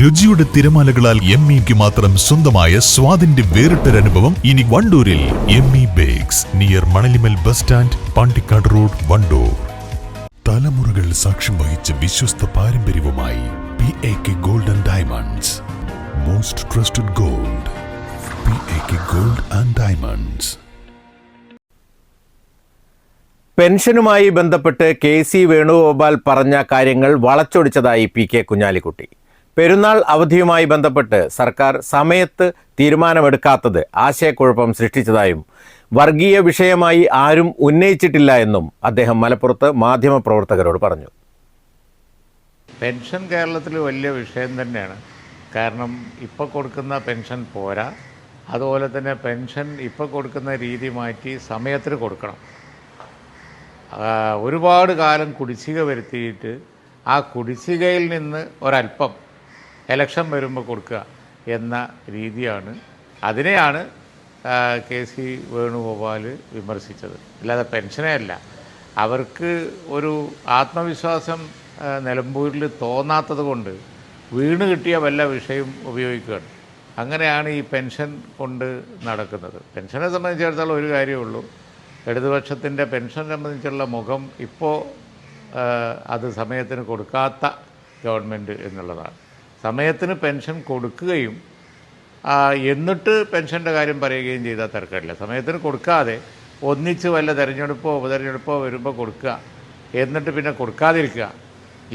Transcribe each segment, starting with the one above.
രുചിയുടെ തിരമാലകളാൽ എം ഇക്ക് മാത്രം സ്വന്തമായ സ്വാദിന്റെ വേറിട്ടൊരനുഭവം ഇനി വണ്ടൂരിൽ M E bakes near Manalimal bus stand Pandikkad road Wandoor. തലമുറകൾ സാക്ഷ്യം വഹിച്ച വിശ്വസ്ത പാരമ്പര്യവുമായി P A K gold and diamonds most trusted gold P A K gold and diamonds പെൻഷനുമായി ബന്ധപ്പെട്ട് കെ സി വേണുഗോപാൽ പറഞ്ഞ കാര്യങ്ങൾ വളച്ചൊടിച്ചതായി പി കെ കുഞ്ഞാലിക്കുട്ടി. പെരുന്നാൾ അവധിയുമായി ബന്ധപ്പെട്ട് സർക്കാർ സമയത്ത് തീരുമാനമെടുക്കാത്തത് ആശയക്കുഴപ്പം സൃഷ്ടിച്ചതായും വർഗീയ വിഷയമായി ആരും ഉന്നയിച്ചിട്ടില്ല എന്നും അദ്ദേഹം മലപ്പുറത്ത് മാധ്യമപ്രവർത്തകരോട് പറഞ്ഞു. പെൻഷൻ കേരളത്തിൽ വലിയ വിഷയം തന്നെയാണ്. കാരണം ഇപ്പോൾ കൊടുക്കുന്ന പെൻഷൻ പോരാ. അതുപോലെ തന്നെ പെൻഷൻ ഇപ്പോൾ കൊടുക്കുന്ന രീതി മാറ്റി സമയത്തിന് കൊടുക്കണം. ഒരുപാട് കാലം കുടിശ്ശിക വരുത്തിയിട്ട് ആ കുടിശ്ശികയിൽ നിന്ന് ഒരല്പം എലക്ഷൻ വരുമ്പോൾ കൊടുക്കുക എന്ന രീതിയാണ്. അതിനെയാണ് കെ സി വേണുഗോപാൽ വിമർശിച്ചത്. അല്ലാതെ പെൻഷനേ അല്ല. അവർക്ക് ഒരു ആത്മവിശ്വാസം നിലമ്പൂരിൽ തോന്നാത്തത് കൊണ്ട് വീണ് കിട്ടിയ വല്ല വിഷയം ഉപയോഗിക്കുകയാണ്. അങ്ങനെയാണ് ഈ പെൻഷൻ കൊണ്ട് നടക്കുന്നത്. പെൻഷനെ സംബന്ധിച്ചിടത്തോളം ഒരു കാര്യമേ ഉള്ളൂ. ഇടതുപക്ഷത്തിന്റെ പെൻഷൻ സംബന്ധിച്ചുള്ള മുഖം ഇപ്പോൾ അത് സമയത്തിന് കൊടുക്കാത്ത ഗവൺമെന്റ് എന്നുള്ളതാണ്. സമയത്തിന് പെൻഷൻ കൊടുക്കുകയും എന്നിട്ട് പെൻഷന്റെ കാര്യം പറയുകയും ചെയ്താൽ തിരക്കില്ല സമയത്തിന് കൊടുക്കാതെ ഒന്നിച്ച് വല്ല തെരഞ്ഞെടുപ്പോ ഉപതെരഞ്ഞെടുപ്പോ വരുമ്പോൾ കൊടുക്കുക. എന്നിട്ട് പിന്നെ കൊടുക്കാതിരിക്കുക.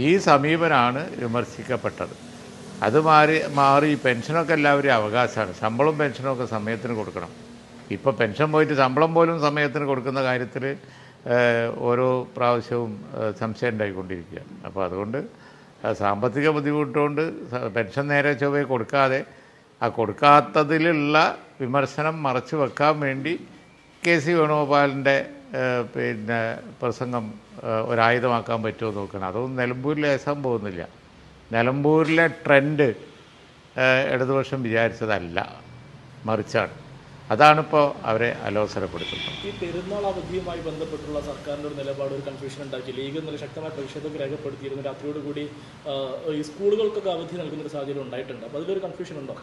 ഈ സമീപനാണ് വിമർശിക്കപ്പെട്ടത്. അത് മാറി മാറി പെൻഷനൊക്കെ എല്ലാവരും അവകാശമാണ്. ശമ്പളവും പെൻഷനും ഒക്കെ സമയത്തിന് കൊടുക്കണം. ഇപ്പോൾ പെൻഷൻ പോയിട്ട് ശമ്പളം പോലും സമയത്തിന് കൊടുക്കുന്ന കാര്യത്തിൽ ഓരോ പ്രാവശ്യവും സംശയം ഉണ്ടായിക്കൊണ്ടിരിക്കുക അപ്പോൾ അതുകൊണ്ട് സാമ്പത്തിക ബുദ്ധിമുട്ടുകൊണ്ട് പെൻഷൻ നേരെ ചൊവ്വേ കൊടുക്കാതെ ആ കൊടുക്കാത്തതിലുള്ള വിമർശനം മറച്ചു വെക്കാൻ വേണ്ടി കെ സി വേണുഗോപാലിന്റെ പിന്നെ പ്രസംഗം ഒരായുധമാക്കാൻ പറ്റുമോ നോക്കണം. അതൊന്നും നിലമ്പൂരിൽ പോകുന്നില്ല നിലമ്പൂരിലെ ട്രെൻഡ് ഇടതുപക്ഷം വിചാരിച്ചതല്ല. മറിച്ചാണ്. അതാണിപ്പോൾ അവരെ അലോസരപ്പെടുത്തുന്നത്. ഈ പെരുന്നാൾ അവധിയുമായി ബന്ധപ്പെട്ടുള്ള സർക്കാരിന്റെ ഒരു നിലപാട് ഒരു കൺഫ്യൂഷൻ ഉണ്ടാക്കി ലീഗ് ഇന്നലെ ശക്തമായ പ്രതിഷേധം രേഖപ്പെടുത്തിയിരുന്നു. രാത്രിയോടുകൂടി ഈ സ്കൂളുകൾക്കൊക്കെ അവധി നൽകുന്ന ഒരു സാഹചര്യം ഉണ്ടായിട്ടുണ്ട്. അപ്പോൾ അതിലൊരു കൺഫ്യൂഷൻ ഉണ്ടോ?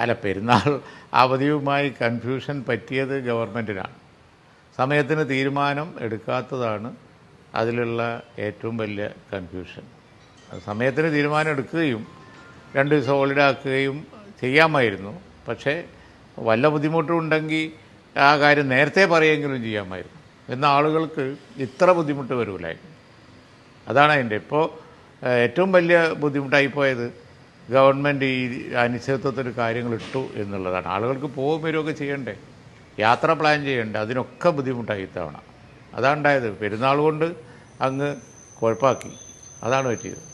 അല്ല പെരുന്നാൾ അവധിയുമായി കൺഫ്യൂഷൻ പറ്റിയത് ഗവൺമെന്റിനാണ് സമയത്തിന് തീരുമാനം എടുക്കാത്തതാണ് അതിലുള്ള ഏറ്റവും വലിയ കൺഫ്യൂഷൻ സമയത്തിന് തീരുമാനം എടുക്കുകയും രണ്ട് ദിവസം ഹോളിഡേ ആക്കുകയും ചെയ്യാമായിരുന്നു. പക്ഷേ വല്ല ബുദ്ധിമുട്ടും ഉണ്ടെങ്കിൽ ആ കാര്യം നേരത്തെ പറയുമെങ്കിലും ചെയ്യാമായിരുന്നു. എന്ന ആളുകൾക്ക് ഇത്ര ബുദ്ധിമുട്ട് വരൂലായിരുന്നു അതാണ് അതിന്റെ. ഇപ്പോൾ ഏറ്റവും വലിയ ബുദ്ധിമുട്ടായിപ്പോയത് ഗവൺമെന്റ് ഈ അനിശ്ചിതത്വത്തിൽ കാര്യങ്ങൾ ഇട്ടു എന്നുള്ളതാണ്. ആളുകൾക്ക് പോവും വരുമൊക്കെ ചെയ്യണ്ടേ. യാത്ര പ്ലാൻ ചെയ്യണ്ടേ. അതിനൊക്കെ ബുദ്ധിമുട്ടായി ഇത്തവണ. അതാണ് ഉണ്ടായത്. പെരുന്നാൾ കൊണ്ട് അങ്ങ് കുഴപ്പാക്കി. അതാണ് പറ്റിയത്.